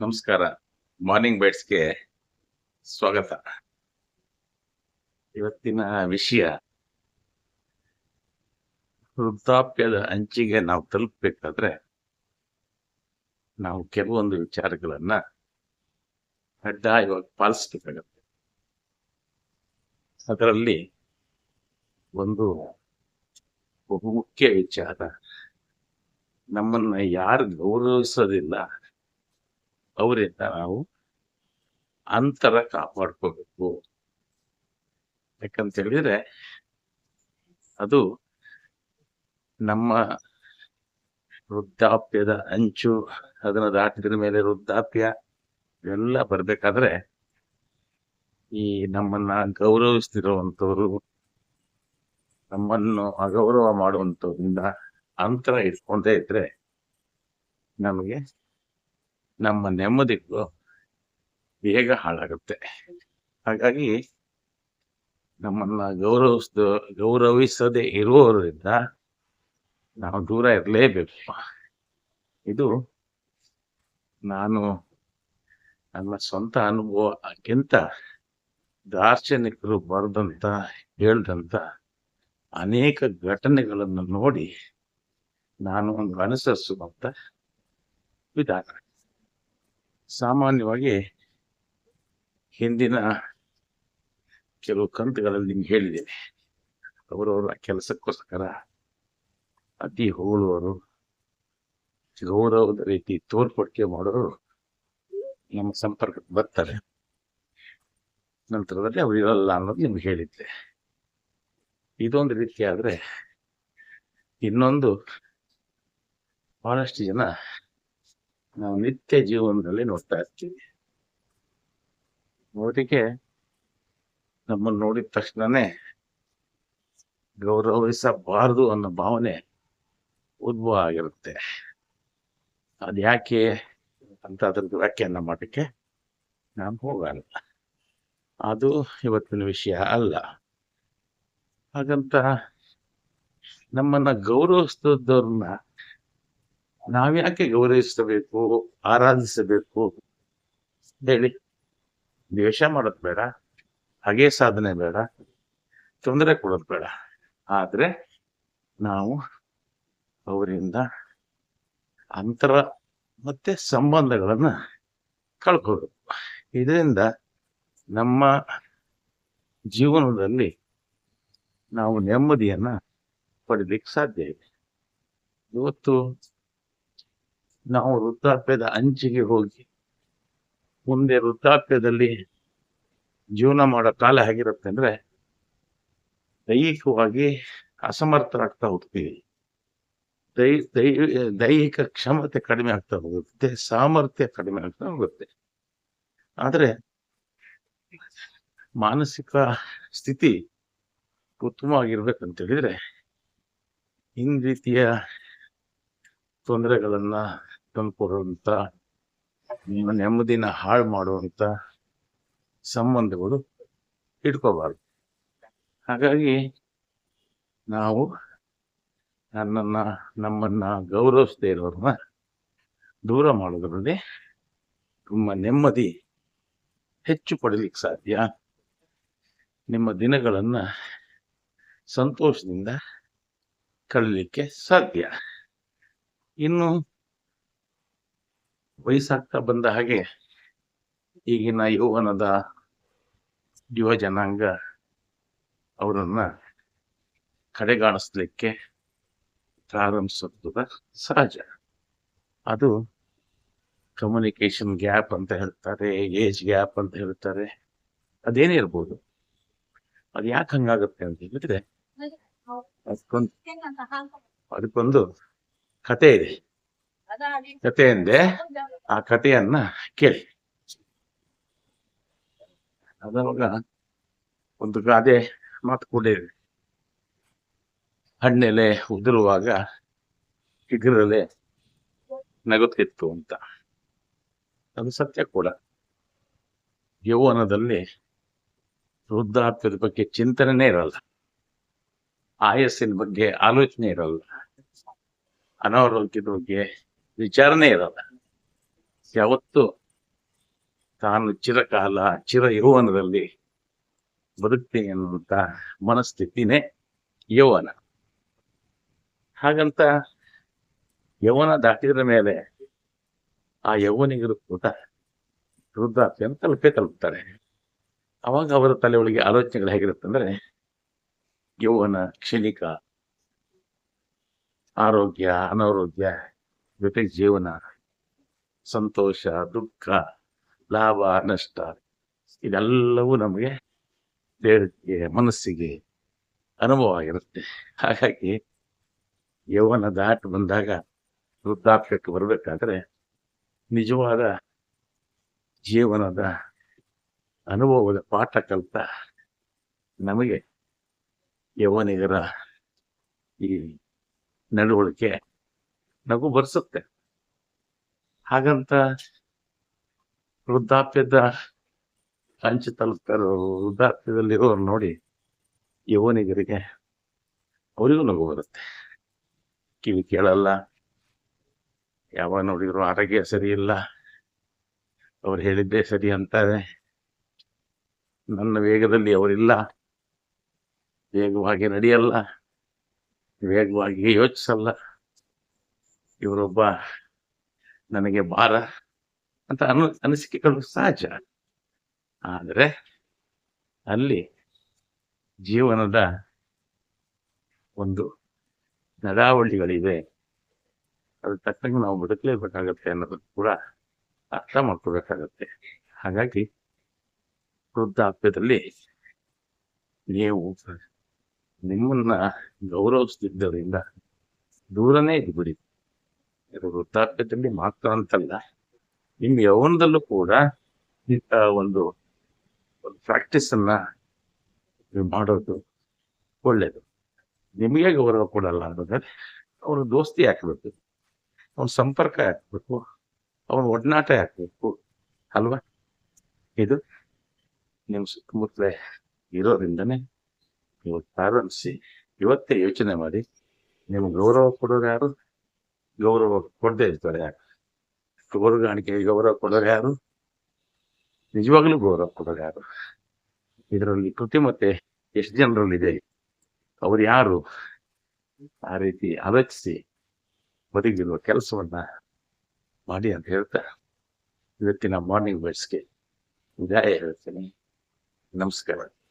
ನಮಸ್ಕಾರ. ಮಾರ್ನಿಂಗ್ ಬೈಟ್ಸ್ಗೆ ಸ್ವಾಗತ. ಇವತ್ತಿನ ವಿಷಯ ವೃದ್ಧಾಪ್ಯದ ಅಂಚಿಗೆ ನಾವು ತಲುಪಬೇಕಾದ್ರೆ ನಾವು ಕೆಲವೊಂದು ವಿಚಾರಗಳನ್ನ ಕಡ್ಡಾಯವಾಗಿ ಪಾಲಿಸಬೇಕಾಗತ್ತೆ. ಅದರಲ್ಲಿ ಒಂದು ಬಹುಮುಖ್ಯ ವಿಚಾರ ನಮ್ಮನ್ನ ಯಾರು ಗೌರವಿಸೋದಿಲ್ಲ ಅವರಿಂದ ನಾವು ಅಂತರ ಕಾಪಾಡ್ಕೋಬೇಕು. ಯಾಕಂತ ಹೇಳಿದ್ರೆ ಅದು ನಮ್ಮ ವೃದ್ಧಾಪ್ಯದ ಅಂಚು, ಅದನ್ನ ದಾಟಿದ ಮೇಲೆ ವೃದ್ಧಾಪ್ಯ ಎಲ್ಲ ಬರ್ಬೇಕಾದ್ರೆ ಈ ನಮ್ಮನ್ನ ಗೌರವಿಸ್ತಿರುವಂತವ್ರು ನಮ್ಮನ್ನು ಅಗೌರವ ಮಾಡುವಂತವ್ರಿಂದ ಅಂತರ ಇಟ್ಕೊಂಡೇ ಇದ್ರೆ ನಮಗೆ ನಮ್ಮ ನೆಮ್ಮದಿಗಳು ಬೇಗ ಹಾಳಾಗುತ್ತೆ. ಹಾಗಾಗಿ ನಮ್ಮನ್ನ ಗೌರವಿಸ್ದ, ಗೌರವಿಸದೆ ಇರುವವರಿಂದ ನಾವು ದೂರ ಇರಲೇಬೇಕು. ಇದು ನಾನು ನನ್ನ ಸ್ವಂತ ಅನುಭವಕ್ಕಿಂತ ದಾರ್ಶನಿಕರು ಬರೆದಂತ, ಹೇಳ್ದಂತ ಅನೇಕ ಘಟನೆಗಳನ್ನು ನೋಡಿ ನಾನು ಒಂದು ಅನುಸರಿಸುವಂತ ವಿಧಾನ. ಸಾಮಾನ್ಯವಾಗಿ ಹಿಂದಿನ ಕೆಲವು ಕಂತುಗಳಲ್ಲಿ ನಿಮ್ಗೆ ಹೇಳಿದ್ದೇನೆ. ಅವರವರ ಕೆಲಸಕ್ಕೋಸ್ಕರ ಅತಿ ಹೋಳುವರು ಗೌರವದ ರೀತಿ ತೋರ್ಪಡಿಕೆ ಮಾಡೋರು ನಮ್ಮ ಸಂಪರ್ಕಕ್ಕೆ ಬರ್ತಾರೆ. ನಂತರದಲ್ಲಿ ಅವ್ರು ಇರಲ್ಲ ಅನ್ನೋದು ನಿಮ್ಗೆ ಹೇಳಿದ್ದೆ. ಇದೊಂದು ರೀತಿ ಆದರೆ ಇನ್ನೊಂದು ಬಹಳಷ್ಟು ಜನ ನಾವು ನಿತ್ಯ ಜೀವನದಲ್ಲಿ ನೋಡ್ತಾ ಇರ್ತೀವಿ. ಅವರಿಗೆ ನಮ್ಮನ್ನು ನೋಡಿದ ತಕ್ಷಣನೇ ಗೌರವಿಸಬಾರದು ಅನ್ನೋ ಭಾವನೆ ಉದ್ಭವ ಆಗಿರುತ್ತೆ. ಅದು ಯಾಕೆ ಅಂತ ಅದ್ರ ವ್ಯಾಖ್ಯಾನ ಮಾಡಕ್ಕೆ ನಾನು ಹೋಗಲ್ಲ. ಅದು ಇವತ್ತಿನ ವಿಷಯ ಅಲ್ಲ. ಹಾಗಂತ ನಮ್ಮನ್ನ ಗೌರವಿಸಿದವ್ರನ್ನ ನಾವ್ಯಾಕೆ ಗೌರವಿಸಬೇಕು, ಆರಾಧಿಸಬೇಕು ಹೇಳಿ. ದ್ವೇಷ ಮಾಡೋದು ಬೇಡ, ಹಾಗೆ ಸಾಧನೆ ಬೇಡ, ತೊಂದರೆ ಕೊಡೋದು ಬೇಡ. ಆದರೆ ನಾವು ಅವರಿಂದ ಅಂತರ ಮತ್ತೆ ಸಂಬಂಧಗಳನ್ನು ಕಳ್ಕೋಬೇಕು. ಇದರಿಂದ ನಮ್ಮ ಜೀವನದಲ್ಲಿ ನಾವು ನೆಮ್ಮದಿಯನ್ನು ಪಡಿಲಿಕ್ಕೆ ಸಾಧ್ಯ ಇದೆ. ಇವತ್ತು ನಾವು ವೃದ್ಧಾಪ್ಯದ ಅಂಚಿಗೆ ಹೋಗಿ, ಮುಂದೆ ವೃದ್ಧಾಪ್ಯದಲ್ಲಿ ಜೀವನ ಮಾಡೋ ಕಾಲ ಹೇಗಿರುತ್ತೆ ಅಂದ್ರೆ, ದೈಹಿಕವಾಗಿ ಅಸಮರ್ಥರಾಗ್ತಾ ಹೋಗ್ತೀವಿ. ದೈ ದೈ, ದೈಹಿಕ ಕ್ಷಮತೆ ಕಡಿಮೆ ಆಗ್ತಾ ಹೋಗುತ್ತೆ, ಸಾಮರ್ಥ್ಯ ಕಡಿಮೆ ಆಗ್ತಾ ಹೋಗುತ್ತೆ. ಆದರೆ, ಮಾನಸಿಕ ಸ್ಥಿತಿ ಉತ್ತಮವಾಗಿರ್ಬೇಕಂತ ಹೇಳಿದ್ರೆ ಇನ್ ರೀತಿಯ ತೊಂದರೆಗಳನ್ನ ತಂದ್ಕೊಡುವಂತ ನಿಮ್ಮ ನೆಮ್ಮದಿನ ಹಾಳು ಮಾಡುವಂಥ ಸಂಬಂಧಗಳು ಇಟ್ಕೋಬಾರ್ದು. ಹಾಗಾಗಿ ನಾವು ನನ್ನನ್ನು, ನಮ್ಮನ್ನ ಗೌರವಿಸದೇ ಇರೋರನ್ನ ದೂರ ಮಾಡೋದ್ರಲ್ಲಿ ತುಂಬ ನೆಮ್ಮದಿ ಹೆಚ್ಚು ಪಡಲಿಕ್ಕೆ ಸಾಧ್ಯ. ನಿಮ್ಮ ದಿನಗಳನ್ನು ಸಂತೋಷದಿಂದ ಕಳೀಲಿಕ್ಕೆ ಸಾಧ್ಯ. ಇನ್ನು ವಯಸ್ಸಾಗ್ತಾ ಬಂದ ಹಾಗೆ ಈಗಿನ ಯೌವನದ ಯುವ ಜನಾಂಗ ಅವರನ್ನ ಕಡೆಗಾಣಿಸ್ಲಿಕ್ಕೆ ಪ್ರಾರಂಭಿಸೋದು ಸಹಜ. ಅದು ಕಮ್ಯುನಿಕೇಶನ್ ಗ್ಯಾಪ್ ಅಂತ ಹೇಳ್ತಾರೆ ಏಜ್ ಗ್ಯಾಪ್ ಅಂತ ಹೇಳ್ತಾರೆ ಅದೇನೇ ಇರ್ಬೋದು. ಅದು ಯಾಕೆ ಹಂಗಾಗುತ್ತೆ ಅಂತ ಹೇಳಿದ್ರೆ ಅದಕ್ಕೊಂದು ಅದಕ್ಕೊಂದು ಕತೆ ಇದೆ. ಕತೆ ಎಂದೆ ಆ ಕಥೆಯನ್ನ ಕೇಳಿ. ಅದಾಗ ಒಂದು ಗಾದೆ ಮಾತು ಕೂಡ ಇದೆ. ಹಣ್ಣೆಲೆ ಉದುರುವಾಗ ಚಿಗುರಲೆ ನಗುತ್ತಿತ್ತು ಅಂತ. ಅದು ಸತ್ಯ ಕೂಡ. ಯೌವನದಲ್ಲಿ ವೃದ್ಧಾಪ್ಯದ ಬಗ್ಗೆ ಚಿಂತನೆ ಇರಲ್ಲ. ಆಯಸ್ಸಿನ ಬಗ್ಗೆ ಆಲೋಚನೆ ಇರಲ್ಲ. ಅನಾರೋಗ್ಯದ ಬಗ್ಗೆ ವಿಚಾರನೇ ಇರಲ್ಲ. ಯಾವತ್ತು ತಾನು ಚಿರಕಾಲ ಚಿರ ಯೌವನದಲ್ಲಿ ಬದುಕ್ತೀನಿ ಅನ್ನುವಂತ ಮನಸ್ಥಿತಿನೇ ಯೌವನ. ಹಾಗಂತ ಯೌವನ ದಾಟಿದ್ರ ಮೇಲೆ ಆ ಯೌವನಿಗರು ಕೂಡ ವೃದ್ಧಾಪ್ಯನ ತಲುಪೇ ತಲುಪ್ತಾರೆ. ಅವಾಗ ಅವರ ತಲೆ ಒಳಗೆ ಆಲೋಚನೆಗಳು ಹೇಗಿರುತ್ತಂದ್ರೆ ಯೌವನ ಕ್ಷಣಿಕ ಆರೋಗ್ಯ, ಅನಾರೋಗ್ಯ ಜೊತೆಗೆ ಜೀವನ, ಸಂತೋಷ, ದುಃಖ, ಲಾಭ, ನಷ್ಟ, ಇದೆಲ್ಲವೂ ನಮಗೆ ದೇಹಕ್ಕೆ, ಮನಸ್ಸಿಗೆ ಅನುಭವ ಆಗಿರುತ್ತೆ. ಹಾಗಾಗಿ ಯೌವನ ದಾಟಿ ಬಂದಾಗ ವೃದ್ಧಾಪ್ಯಕ್ಕೆ ಬರಬೇಕಾದ್ರೆ ನಿಜವಾದ ಜೀವನದ ಅನುಭವದ ಪಾಠ ಕಲಿತ ನಮಗೆ ಯೌವನಿಗರ ಈ ನಡವಳಿಕೆ ನಗು ಬರ್ಸುತ್ತೆ. ಹಾಗಂತ ವೃದ್ಧಾಪ್ಯದ ಅಂಚು ತಲುಪ್ತಾರೋ ವೃದ್ಧಾಪ್ಯದಲ್ಲಿರೋರು ನೋಡಿ ಯುವನಿಗರಿಗೆ ಅವರಿಗೂ ನಗು ಬರುತ್ತೆ. ಕಿವಿ ಕೇಳಲ್ಲ. ಯಾವಾಗ ನೋಡಿದ್ರು ಆರೋಗ್ಯ ಸರಿ ಇಲ್ಲ. ಅವ್ರು ಹೇಳಿದ್ದೇ ಸರಿ ಅಂತಾರೆ. ನನ್ನ ವೇಗದಲ್ಲಿ ಅವರಿಲ್ಲ. ವೇಗವಾಗಿ ನಡೆಯಲ್ಲ. ವೇಗವಾಗಿ ಯೋಚಿಸಲ್ಲ. ಇವರೊಬ್ಬ ನನಗೆ ಭಾರ ಅಂತ ಅನು, ಅನಿಸಿಕೆಗಳು ಸಹಜ. ಆದರೆ ಅಲ್ಲಿ ಜೀವನದ ಒಂದು ನಡಾವಳಿಗಳಿವೆ. ಅದು ತಕ್ಕಂಗೆ ನಾವು ಬದುಕಲೇಬೇಕಾಗತ್ತೆ ಅನ್ನೋದನ್ನು ಕೂಡ ಅರ್ಥ ಮಾಡ್ಕೋಬೇಕಾಗತ್ತೆ ಹಾಗಾಗಿ ವೃದ್ಧಾಪ್ಯದಲ್ಲಿ ನೀವು ನಿಮ್ಮನ್ನ ಗೌರವಿಸ್ತಿದ್ದರಿಂದ ದೂರನೇ ಇದ್ಬಿಡಿ. ಇದು ವೃದ್ಧಾಪ್ಯದಲ್ಲಿ ಮಾತ್ರ ಅಂತಲ್ಲ. ನಿಮ್ಮ ಯೌವನದಲ್ಲೂ ಕೂಡ ಇಂಥ ಒಂದು ಒಂದು ಪ್ರಾಕ್ಟೀಸ್ ಅನ್ನ ಮಾಡೋದು ಒಳ್ಳೇದು. ನಿಮಗೆ ಗೌರವ ಕೊಡಲ್ಲ ಅನ್ನೋದ್ರೆ ಅವನು ದೋಸ್ತಿ ಹಾಕ್ಬೇಕು ಅವನ ಸಂಪರ್ಕ ಹಾಕ್ಬೇಕು ಅವನ ಒಡನಾಟ ಹಾಕ್ಬೇಕು ಅಲ್ವಾ? ಇದು ನಿಮ್ಮ ಸುತ್ತಮುತ್ತಲೇ ಇರೋದ್ರಿಂದನೇ ನೀವು ಪ್ರಾರಂಭಿಸಿ, ಇವತ್ತೇ ಯೋಚನೆ ಮಾಡಿ. ನಿಮ್ಗೆ ಗೌರವ ಕೊಡೋರು ಯಾರು? ಗೌರವ ಕೊಡದೇ ಇರ್ತಾರೆ. ಯಾರು ಗೌರವಾಣಿಕೆಗೆ ಗೌರವ ಕೊಡೋರು ಯಾರು? ನಿಜವಾಗ್ಲೂ ಗೌರವ ಕೊಡೋರು ಯಾರು? ಇದರಲ್ಲಿ ಕೃತಿಮತ್ತೆ ಎಷ್ಟು ಜನರಲ್ಲಿದೆ? ಅವ್ರು ಯಾರು? ಆ ರೀತಿ ಆಲೋಚಿಸಿ ಬದುಕಿರುವ ಕೆಲಸವನ್ನ ಮಾಡಿ ಅಂತ ಹೇಳ್ತಾ ಇವತ್ತಿನ ಮಾರ್ನಿಂಗ್ ಬೈಟ್ಸ್ಗೆ ವಿದಾಯ ಹೇಳ್ತೀನಿ. ನಮಸ್ಕಾರ.